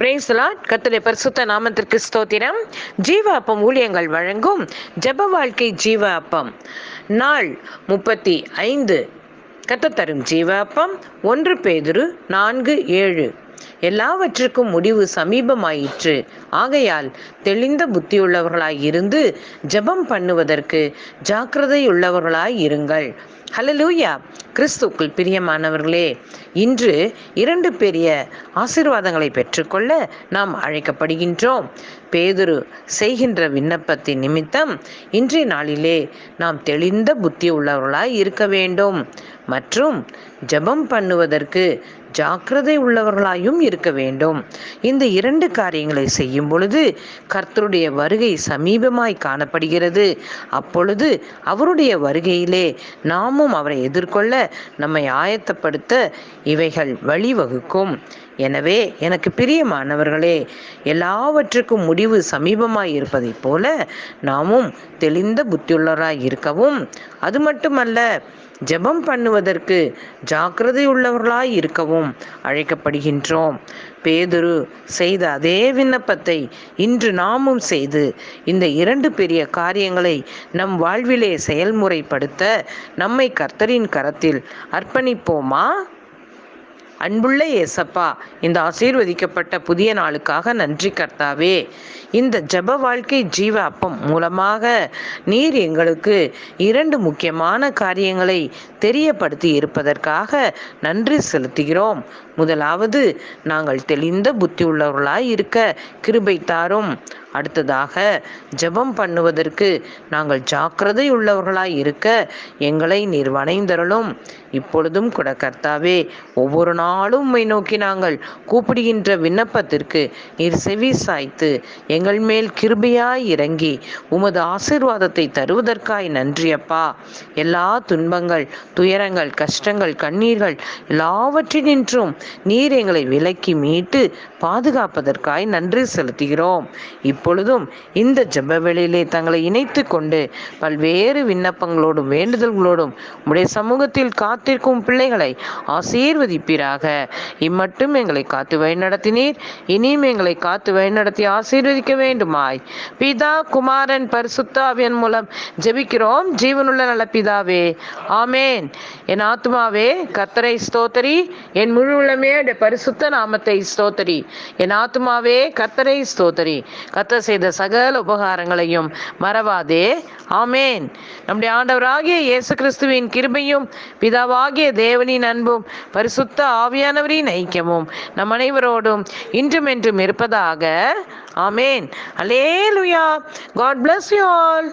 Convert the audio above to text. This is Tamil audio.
பிரேசலாட் கத்துடைய பரிசுத்த நாமத்திற்கு ஸ்தோத்திரம். ஜீவ அப்பம் ஊழியங்கள் வழங்கும் ஜெப வாழ்க்கை ஜீவ அப்பம் நாள் முப்பத்தி ஐந்து. கத்தத்தரும் ஜீவ அப்பம் ஒன்று பேதுரு நான்கு ஏழு. எல்லாவற்றுக்கும் முடிவு சமீபமாயிற்று. ஆகையால் தெளிந்த புத்தியுள்ளவர்களாய் இருந்து ஜெபம் பண்ணுவதற்கு ஜாக்கிரதையுள்ளவர்களாய் இருங்கள். ஹலலூயா கிறிஸ்துக்குள் பிரியமானவர்களே இன்று இரண்டு பெரிய ஆசீர்வாதங்களை பெற்றுக்கொள்ள நாம் அழைக்கப்படுகின்றோம். பேதுரு செய்கின்ற விண்ணப்பத்தின் நிமித்தம் இன்றைய நாளிலே நாம் தெளிந்த புத்தி உள்ளவர்களாய் இருக்க வேண்டும். மற்றும் ஜெபம் பண்ணுவதற்கு ஜாக்கிரதை உள்ளவர்களாயும் இருக்க வேண்டும். இந்த இரண்டு காரியங்களை செய்யும் பொழுது கர்த்தருடைய வருகை சமீபமாய் காணப்படுகிறது. அப்பொழுது அவருடைய வருகையிலே நாமும் அவரை எதிர்கொள்ள நம்மை ஆயத்தப்படுத்த இவைகள் வழிவகுக்கும். எனவே எனக்கு பிரியமானவர்களே எல்லாவற்றுக்கும் முடிவு சமீபமாய் இருப்பதைப் போல நாமும் தெளிந்த புத்தியுள்ளராய் இருக்கவும். அது மட்டுமல்ல ஜெபம் பண்ணுவதற்கு ஜாக்கிரதை உள்ளவர்களாய் இருக்கவும் அழைக்கப்படுகின்றோம். பேதுரு செய்த அதே விண்ணப்பத்தை இன்று நாமும் செய்து இந்த இரண்டு பெரிய காரியங்களை நம் வாழ்விலே செயல்முறைப்படுத்த நம்மை கர்த்தரின் கரத்தில் அர்ப்பணிப்போமா? அன்புள்ள ஏசப்பா இந்த ஆசீர்வதிக்கப்பட்ட புதிய நாளுக்காக நன்றி கர்த்தாவே. இந்த ஜப வாழ்க்கை ஜீவ அப்பம் மூலமாக நீர் எங்களுக்கு இரண்டு முக்கியமான காரியங்களை தெரியப்படுத்தி இருப்பதற்காக நன்றி செலுத்துகிறோம். முதலாவது நாங்கள் தெளிந்த புத்தி உள்ளவர்களாய் இருக்க கிருபை தாரும். அடுத்ததாக ஜெபம் பண்ணுவதற்கு நாங்கள் ஜாக்கிரதை உள்ளவர்களாய் இருக்க எங்களை நீர் வணைந்தருளும். இப்பொழுதும் கூட கர்த்தாவே ஒவ்வொரு நாளும் உம்மை நோக்கி நாங்கள் கூப்பிடுகின்ற விண்ணப்பத்திற்கு நீர் செவி சாய்த்து எங்கள் மேல் கிருபையாய் இறங்கி உமது ஆசீர்வாதத்தை தருவதற்காய் நன்றியப்பா எல்லா துன்பங்கள் துயரங்கள் கஷ்டங்கள் கண்ணீர்கள் எல்லாவற்றினின்றும் நீர் எங்களை விலக்கி மீட்டு பாதுகாப்பதற்காய் நன்றி செலுத்துகிறோம். இப் இப்பொழுதும் இந்த ஜெபவெளியிலே தங்களை இணைத்து கொண்டு பல்வேறு விண்ணப்பங்களோடும் வேண்டுதல்களோடும் உடைய சமூகத்தில் காத்திருக்கும் பிள்ளைகளை ஆசீர்வதிப்பீராக. இம்மட்டும் எங்களை காத்து வழிநடத்தினீர். இனியும் எங்களை காத்து வழிநடத்தி ஆசீர்வதிக்க வேண்டுமாய். பிதா குமாரன் பரிசுத்தாவியன் மூலம் ஜெபிக்கிறோம். ஜீவனுள்ள நல்ல பிதாவே ஆமேன். என் ஆத்மாவே கத்தரை ஸ்தோத்தரி. என் முழு உள்ளமே பரிசுத்த நாமத்தை ஸ்தோத்தரி. என் ஆத்மாவே கத்தரை ஸ்தோத்தரி. கத்த கத்தர் செய்த சகல உபகாரங்களையும் மறவாதே. ஆமேன். நம்முடைய ஆண்டவராகிய இயேசு கிறிஸ்துவின் கிருபையும் பிதாவாகிய தேவனின் அன்பும் பரிசுத்த ஆவியானவரின் ஐக்கியமும் நம் அனைவரோடும் இன்றும் என்றும் இருப்பதாக. Amen. Hallelujah God bless you all